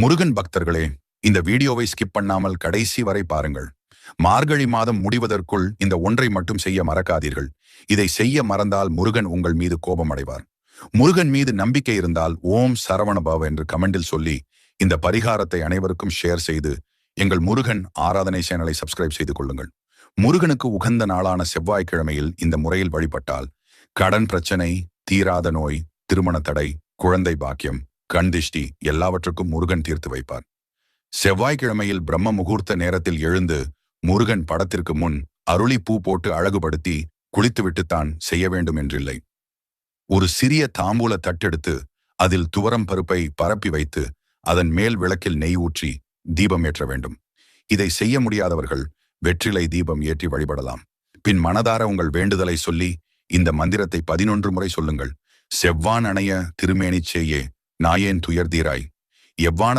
முருகன் பக்தர்களே இந்த வீடியோவை ஸ்கிப் பண்ணாமல் கடைசி வரை பாருங்கள். மார்கழி மாதம் முடிவதற்குள் இந்த ஒன்றை மட்டும் செய்ய மறக்காதீர்கள். இதை செய்ய மறந்தால் முருகன் உங்கள் மீது கோபம் அடைவார். முருகன் மீது நம்பிக்கை இருந்தால் ஓம் சரவணபவ என்று கமெண்டில் சொல்லி இந்த பரிகாரத்தை அனைவருக்கும் ஷேர் செய்து எங்கள் முருகன் ஆராதனை சேனலை சப்ஸ்கிரைப் செய்து கொள்ளுங்கள். முருகனுக்கு உகந்த நாளான செவ்வாய்க்கிழமையில் இந்த முறையில் வழிபட்டால் கடன் பிரச்சனை தீராத நோய் திருமண தடை குழந்தை பாக்கியம் கண்திஷ்டி எல்லாவற்றுக்கும் முருகன் தீர்த்து வைப்பார். செவ்வாய்க்கிழமையில் பிரம்ம முகூர்த்த நேரத்தில் எழுந்து முருகன் படத்திற்கு முன் அருளி பூ போட்டு அழகுபடுத்தி குளித்துவிட்டுத்தான் செய்ய வேண்டும் என்றில்லை ஒரு சிறிய தாம்பூல தட்டெடுத்து அதில் துவரம் பருப்பை பரப்பி வைத்து அதன் மேல் விளக்கில் நெய் ஊற்றி தீபம் ஏற்ற வேண்டும். இதை செய்ய முடியாதவர்கள் வெற்றிலை தீபம் ஏற்றி வழிபடலாம். பின் மனதார உங்கள் வேண்டுதலை சொல்லி இந்த மந்திரத்தை பதினொன்று முறை சொல்லுங்கள். செவ்வான் அணைய திருமேனிச்சேயே நாயேன் துயர்தீராய். எவ்வான